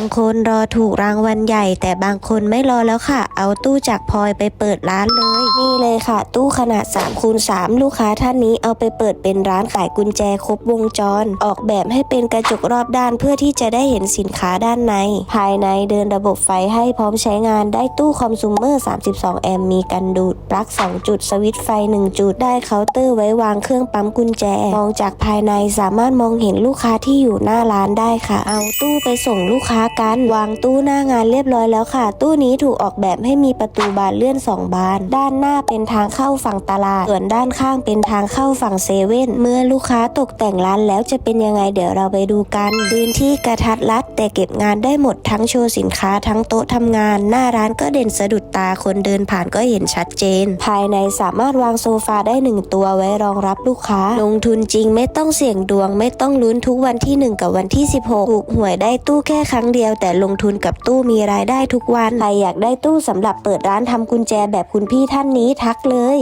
างคนรอถูกรางวัลใหญ่ แต่บางคนไม่รอแล้วค่ะ เอาตู้จากพลอยไปเปิดร้านเลย นี่เลยค่ะ ตู้ขนาด3คูณ3ลูกค้าท่านนี้เอาไปเปิดเป็นร้านขายกุญแจครบวงจร ออกแบบให้เป็นกระจกรอบด้านเพื่อที่จะได้เห็นสินค้าด้านใน ภายในเดินระบบไฟให้พร้อมใช้งานได้ตู้คอมซูมเมอร์ 32 แอมป์มีกันดูดปลั๊ก2จุดสวิตช์ไฟ 1 จุดได้เคาน์เตอร์ไว้วางเครื่องปั๊มกุญแจ มองจากภายในสามารถมองเห็นลูกค้าที่อยู่หน้าร้านได้ค่ะ เอาตู้ไปส่งลูกค้ากัน วางตู้หน้างานเรียบร้อยแล้วค่ะ ตู้นี้ถูกออกแบบให้มีประตูบานเลื่อน 2 บาน ด้านหน้าเป็นทางเข้าฝั่งตลาด ส่วนด้านข้างเป็นทางเข้าฝั่งเซเว่น เมื่อลูกค้าตกแต่งร้านแล้วจะเป็นยังไงเดี๋ยวเราไปดูกัน พื้นที่กระทัดรัด แต่เก็บงานได้หมดทั้งโชว์สินค้าทั้งโต๊ะทำงาน หน้าร้านก็เด่นสะดุดตาคนเดินผ่านก็เห็นชัดเจน ภายในสามารถวางโซฟาได้หนึ่งตัวไว้รองรับลูกค้า ลงทุนจริงไม่ต้องเสี่ยงดวง ไม่ต้องลุ้นทุกวันที่ 1 กับวันที่ 16ถูกหวยได้ตู้แค่ครั้งเดียวดียวแต่ลงทุนกับตู้มีรายได้ทุกวัน ใครอยากได้ตู้สำหรับเปิดร้านทำกุญแจแบบคุณพี่ท่านนี้ทักเลย